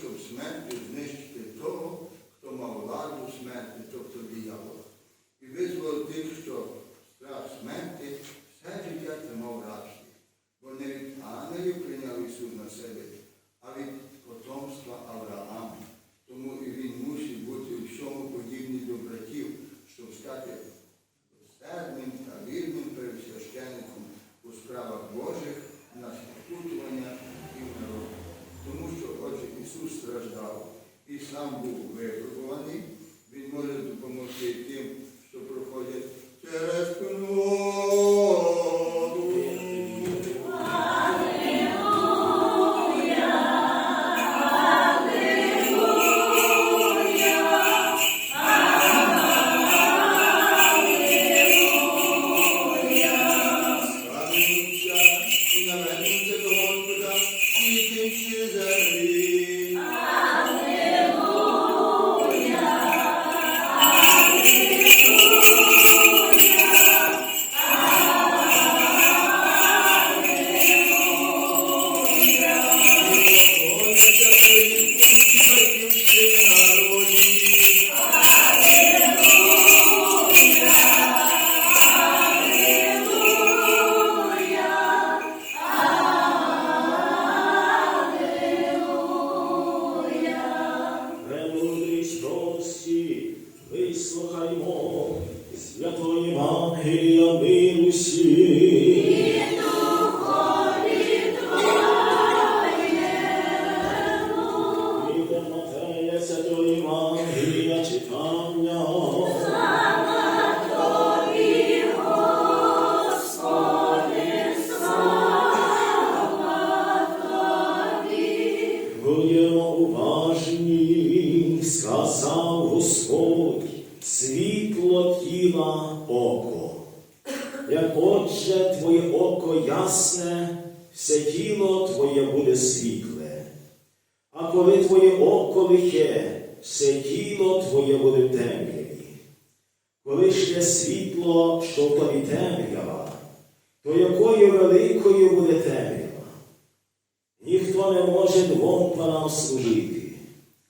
щоб смертю Будемо уважні, сказав Господь, світло тіла око. Як отже твоє око ясне, все тіло твоє буде світле. А коли твоє око лихе, все тіло твоє буде в темряві. Коли ж є світло, що в тобі темрява, то якою великою буде темрява? Не може двом панам служити,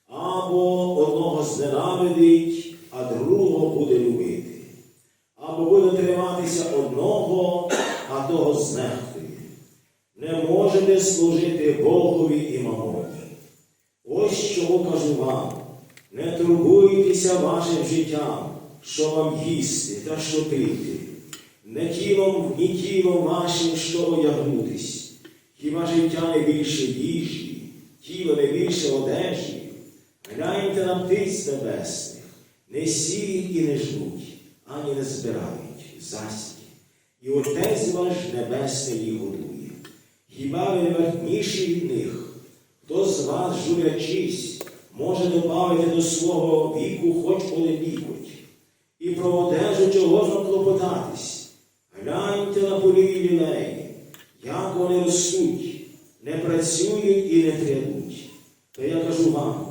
або одного зненавидить, а другого буде любити, або буде триматися одного, а того знехтує. Не можете служити Богові і мамоні. Ось чого кажу вам, не турбуйтеся вашим життям, що вам їсти та що пити, не тілом, ні тілом вашим, що одягнутись. Хіба життя не більше їжі, тіло не більше одежі? Гляньте на птиць небесних, не сіють і не жнуть, ані не збирають засіб. І Отець ваш Небесний їх годує. Хіба ви не вартніші від них? Хто з вас, журячись, може добавити до свого віку хоч лікоть? І про одежу чого клопотатись? Гляньте на полі лілеї, як вони ростуть, не працюють і не трядуть. Та я кажу вам,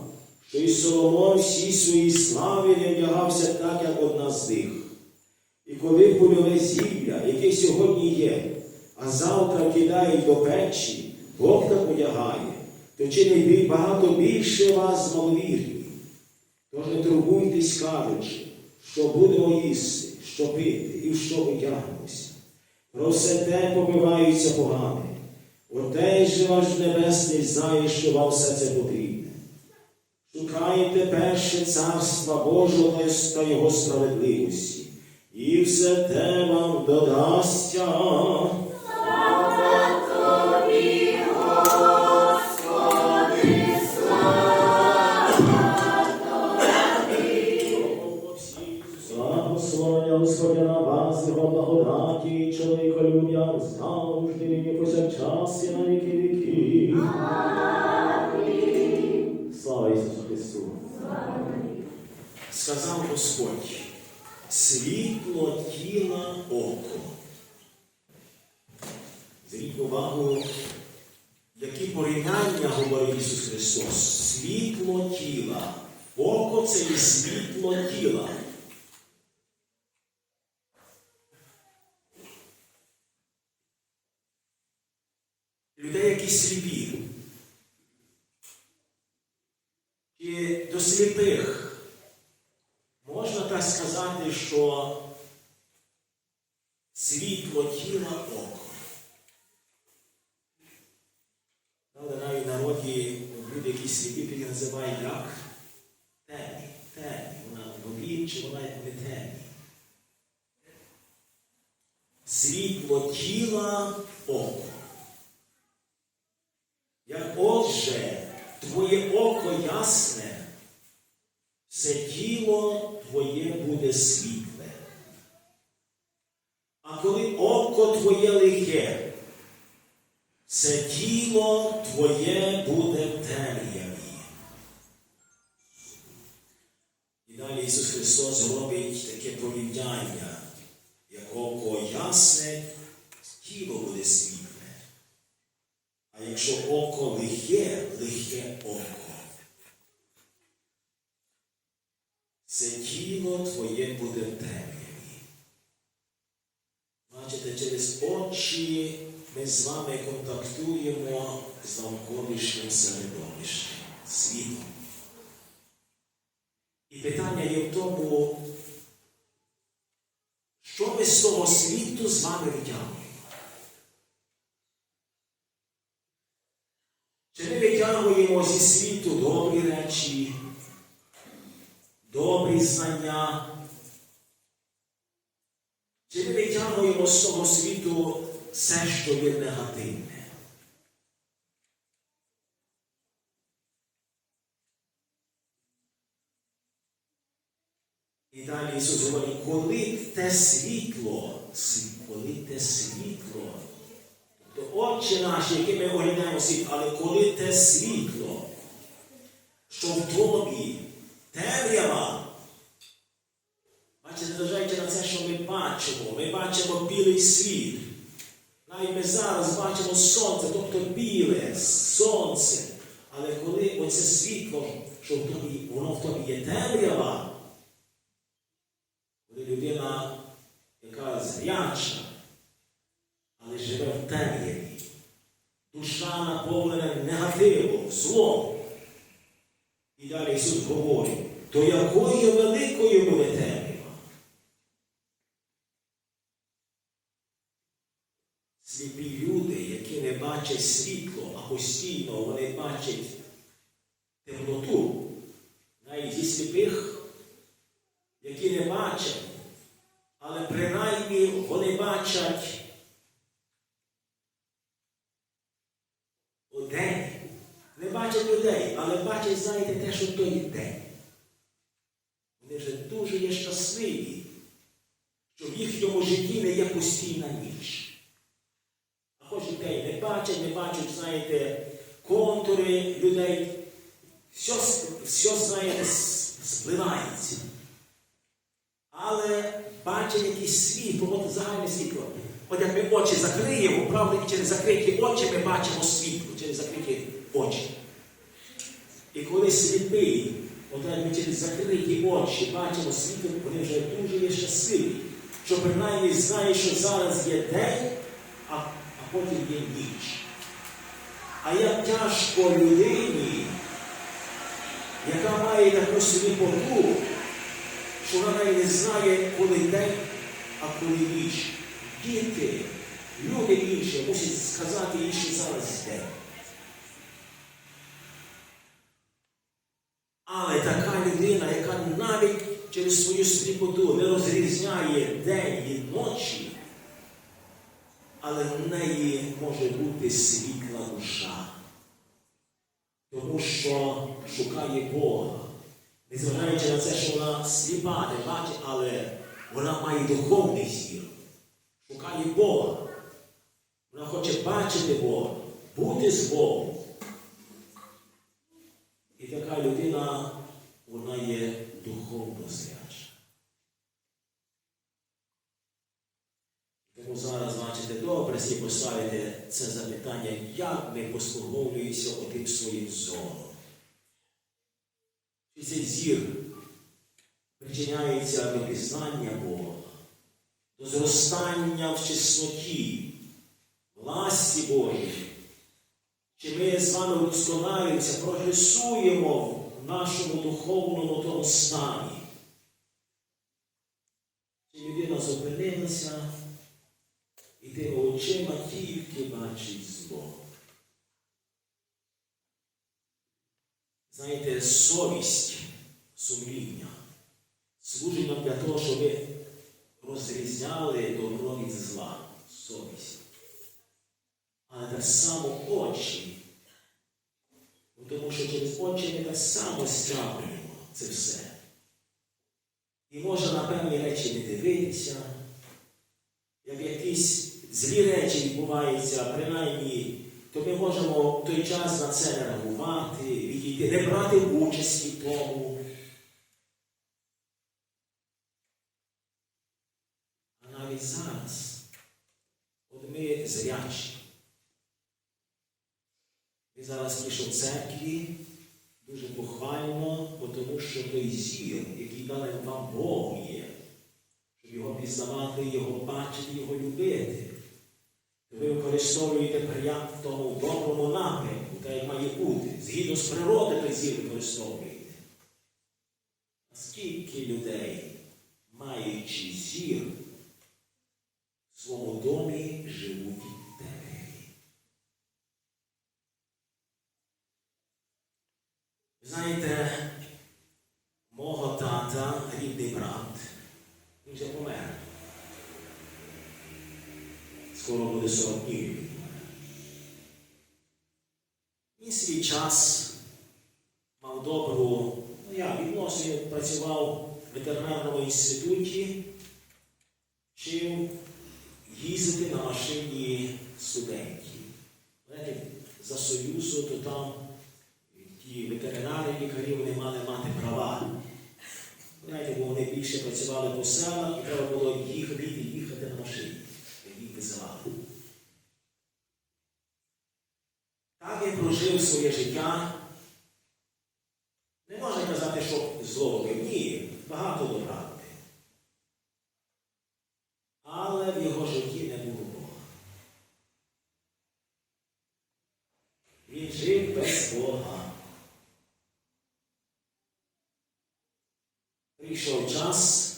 що і Соломон всій своїй славі не вдягався так, як одна з них. І коли польове зілля, яке сьогодні є, а завтра кидають до печі, Бог так одягає, то чи не багато більше вас маловірні? Тож не турбуйтесь, кажучи, що будемо їсти, що пити і в що одягнемося. Про все те побиваються погане. Отей же ваш небесний знає, що вам все це потрібне. Шукайте перше царства Божого та Його справедливості, і все те вам додасться. Світло тіла око. Зверніть увагу, які порівняння говорить Ісус Христос. Світло тіла. Око це і світло тіла. Людей, які сліпі. І до сліпих можна так сказати, що світло тіла око. Але навіть в народі люди, які сліпі, їх називають як темні. Темні. Вона нові чи вона не темні. Світло тіла око. Як отже, твоє око ясне, все тіло твоє буде світле. Тіло твоє буде в темряві. Бачите, через очі ми з вами контактуємо з навколишнім середовищем, світом. І питання є в тому, що ми з того світу з вами витягуємо. Чи ми витягуємо зі світу добрі речі, добрі знання? Чи ми витягуємо з того світу все, що є негативне? І далі Ісус говорить, коли те світло, коли те світло, тобто Отче наш, який ми оглядаємо світ, але коли те світло, що в тобі темрява, бачите, зважаючи на це, що ми бачимо, ми бачимо білий світ. Навіть ми зараз бачимо сонце, тобто біле, сонце. Але коли оце світло, що в тобі, воно в тобі є темрява, коли людина, яка зряча, але живе в темряві, душа наповнена негативом, злом. І далі Ісус говорить, до якої великої буде темрява? Сліпі люди, які не бачать світло, а постійно вони бачать темноту. Навіть зі сліпих, які не бачать, але принаймні вони бачать день. Не бачать людей, але бачать, знаєте, те, що то є день. Вони вже дуже є щасливі, що в їхньому не є постійна ніч. А хоч людей не бачать, не бачать, знаєте, контури людей. Все, все знаєте, спливається. Але бачать якийсь світло, от загальне світло. От як ми очі закриємо, правда, і через закриті очі ми бачимо світло, через закриті очі. І коли сліпий, от як ми через закриті очі бачимо світло, вони вже дуже є щасливі, що принаймні знають, що зараз є день, а, а потім є ніч. А як тяжко людині, яка має таку сліпоту, що вона навіть не знає, коли день, а коли ніч. Діти, люди інші мусять сказати їй, що зараз день. Але така людина, яка навіть через свою сліпоту не розрізняє день від ночі, але в неї може бути світла душа, тому що шукає Бога. Незважаючи на це, що вона сліпа, не бачить, але вона має духовний зір, шукає Бога. Вона хоче бачити Бога, бути з Богом. І така людина, вона є духовно зряча. Тому зараз, бачите, добре собі поставити це запитання, як ми послуговуємося отим своїм зором. Чи цей зір причиняється до пізнання Бога, до зростання в чесноті, власті Божій. Чи ми з вами удосконалюємося, прогресуємо нашому духовному тому стані? Чи людина зупинилася і тими очима тільки бачить зло? Знаєте, совість, сумління служить нам для того, щоб ми розрізняли добро від зла, совість. Але так само очі. Тому що через очі ми так само стягуємо це все. І можна на певні речі не дивитися, як якісь злі речі відбуваються, принаймні, то ми можемо в той час на це реагувати, відійти, не брати участі в тому. А навіть зараз, от ми зрячі. Ми зараз пішов в церкві дуже похвально, тому що той зір, який дали вам Бог є, щоб його пізнавати, його бачити, його любити. Ви використовуєте прямо в тому доброму напрямку, так як має бути. Згідно з природи той зір використовуєте. А скільки людей, Знаєте, мого тата, рідний брат, він вже помер. Скоро буде 40 днів. він свій час мав добру, ну я відносно працював в ветеринарному інституті, вчив їздити на машині студентів. Знаєте, за Союзу, то там ті ветеринари, лікарі, вони мали мати права. Знаєте, бо вони більше працювали по селах і треба було їхати і їхати на машині. як Їх визивали. Так він прожив своє життя. Не можна казати, що зло робив. Ні, багато добра робив. Але в його житті не було Бога. Він жив без Бога. Прийшов час,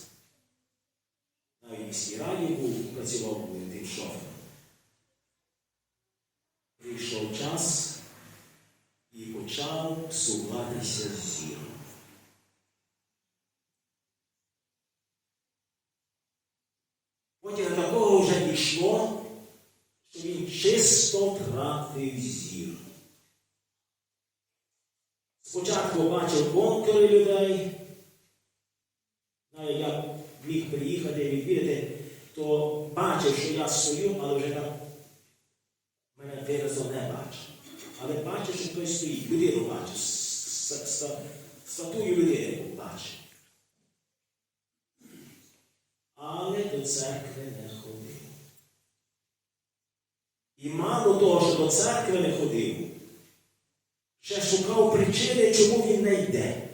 навіть в міській раді був, працював тим шофером. Прийшов час і почав псуватися зір. Потім до такого вже дійшло, що він чисто втратив зір. Спочатку бачив контури людей, навіть я міг приїхати і відвідати, то бачив, що я стою, але вже так мене виразно не бачив. Але бачив, що хтось стоїть, людину бачив, статую людини бачив. Але до церкви не ходив. І мало того, що до церкви не ходив, ще шукав причини, чому він не йде.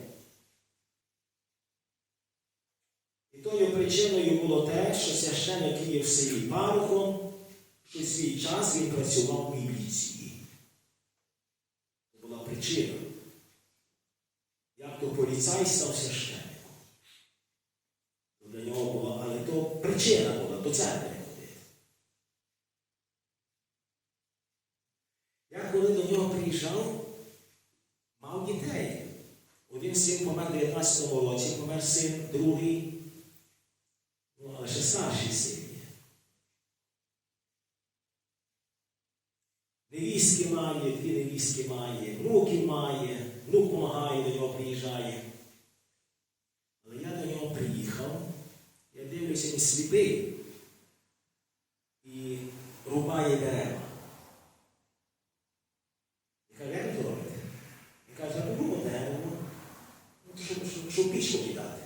І тою причиною було те, що священник, є в селі парухом, що свій час він працював в міліції. Це була причина. Як то поліцай став священником. То для нього була, але то причина була до церкви не ходити. До мав дітей. Один син помер в 19-му році, помер син, другий, ну, але ще старший син. Невістки має, дві невістки має, внуків має, внук допомагає, до нього приїжджає. Але я до нього приїхав, я дивлюся, він сліпий і рубає дерева. Я кажу, як ви то робите? Він каже, я беру дерево, ну, щоб, щоб, щоб пічку кидати.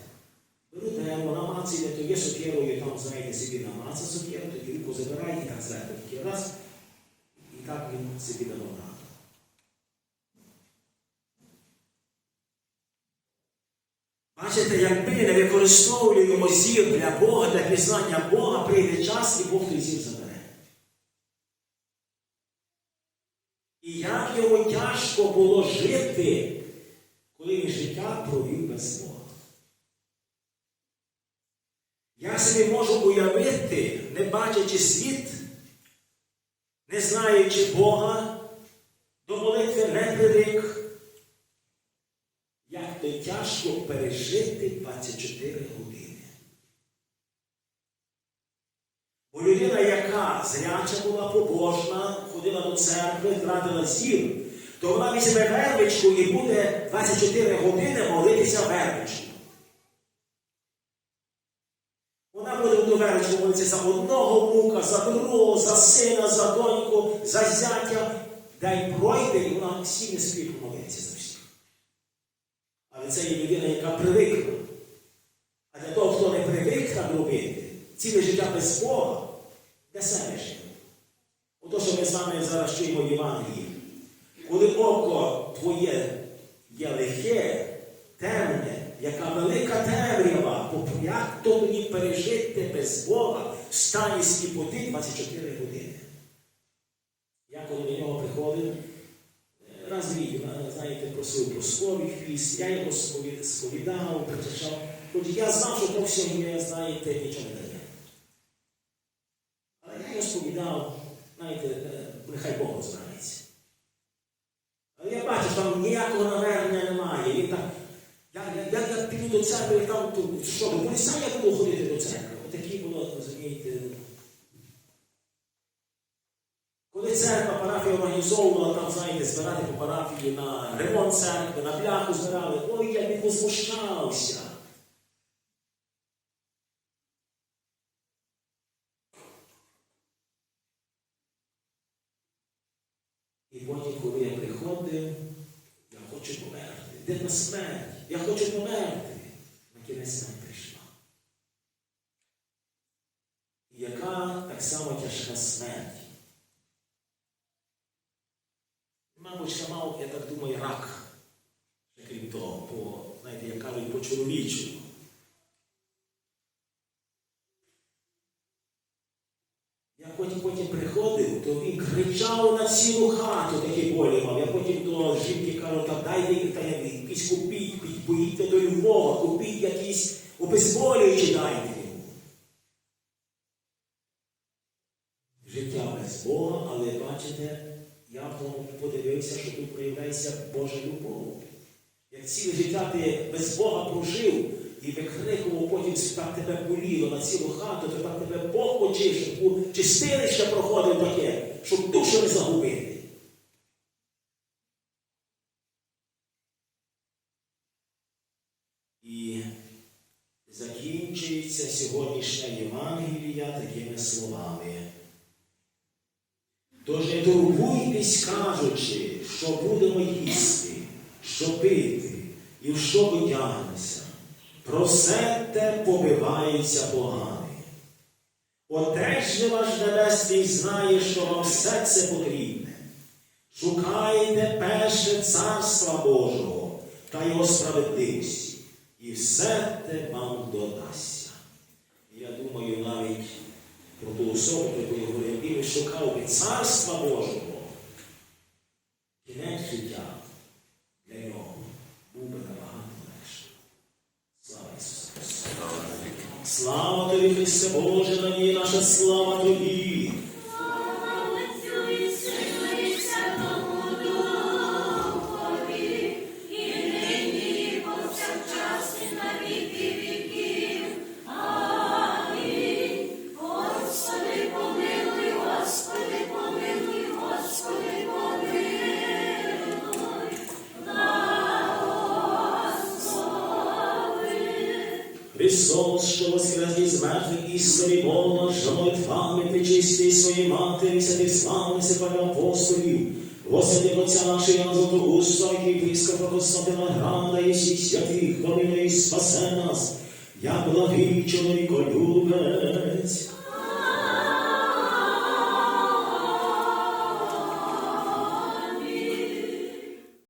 Беру дерево, намацаю, то є сокирою, там, знаєте, собі намаца сокиру, тоді руку забирає і так зверху такий раз. І так він собі дав раду. Бачите, якби використовуємо зір для Бога, для пізнання Бога, прийде час і Бог той зір забере. І як йому тяжко було жити, коли він життя провів без Бога. Я собі можу уявити, не бачачи світ, не знаючи Бога, до молитви не то тяжко пережити 24 години. Бо людина, яка зряча була побожна, ходила до церкви, втратила зір, то вона візьме вервичку і буде 24 години молитися вервичку. Вона буде в ту вервичку молитися за одного внука, за другого, за сина, за доньку, за зятя. Дай пройде, і вона всі не спільно молиться за всіх. Але це є людина, яка привикла. А для того, хто не привик так робити, ціле життя без Бога, для себе живе. Ото, що ми з вами зараз чуємо в Євангелії. Коли око твоє є лихе, темне, яка велика темрява, то як то тоді пережити без Бога в стані сліпоти 24 години? Я коли до нього приходив, е, раз в рік, на- знаєте, просив про сповідь хвіст, я його сповідав, причащав. Хоч я знав, що все мені, знаєте, нічого не дає. Але я його сповідав, знаєте, е, нехай Бог розбирається. Але я бачу, що там ніякого навернення немає. Він так, я, я, я, я піду до церкви, там то, що, поліса я буду ходити до церкви. Отакі було, розумієте. Організовувала, там, знаєте, збирати по парафії на ремонт церкви, на пляху збирали, ой, я не возмущався. І потім, коли я приходив, я хочу померти. Де на смерть? Я хочу померти. На кінець смерть прийшла. І яка так само тяжка смерть. Мабуть, ще я рак. Ще Крім того, по, знаєте, як кажуть, по чоловічому. Я потім, потім приходив, то він кричав на цілу хату, такий болі мав. Я потім до жінки кажу, та дайте та якісь купіть, піть, поїдьте до Львова, купіть якісь обезболюючі дайте йому. Життя без Бога, але бачите, я подивився, що тут проявляється Божа любов. Як ціле життя ти без Бога прожив і викрикував, потім так тебе боліло на цілу хату, то так тебе Бог очистив, у чистилище проходив таке, щоб душу не загубити. І закінчується сьогоднішня Євангелія такими словами. Тож не турбуйтесь, кажучи, що будемо їсти, що пити і в що одягнемося. Про все те побиваються богами. Отець ваш небесний знає, що вам все це потрібне. Шукайте перше царства Божого та його справедливості, і все те вам додасться. Я думаю, навіть про ту особу, яку шукав від царства Божого, кінець життя для нього був би набагато легше. Слава Ісусу Христу! Слава тобі, Христе Боже, надія наша слава тобі! Христос, що воскрес із мертвих і собі Бога, що молитвами причисти своїй матері, святих славних пане апостолів, Господи, Отця нашого Златоуста, який єпископа Константина Града, і всіх святих, помилуй і спасе нас, як благий чоловіколюбе.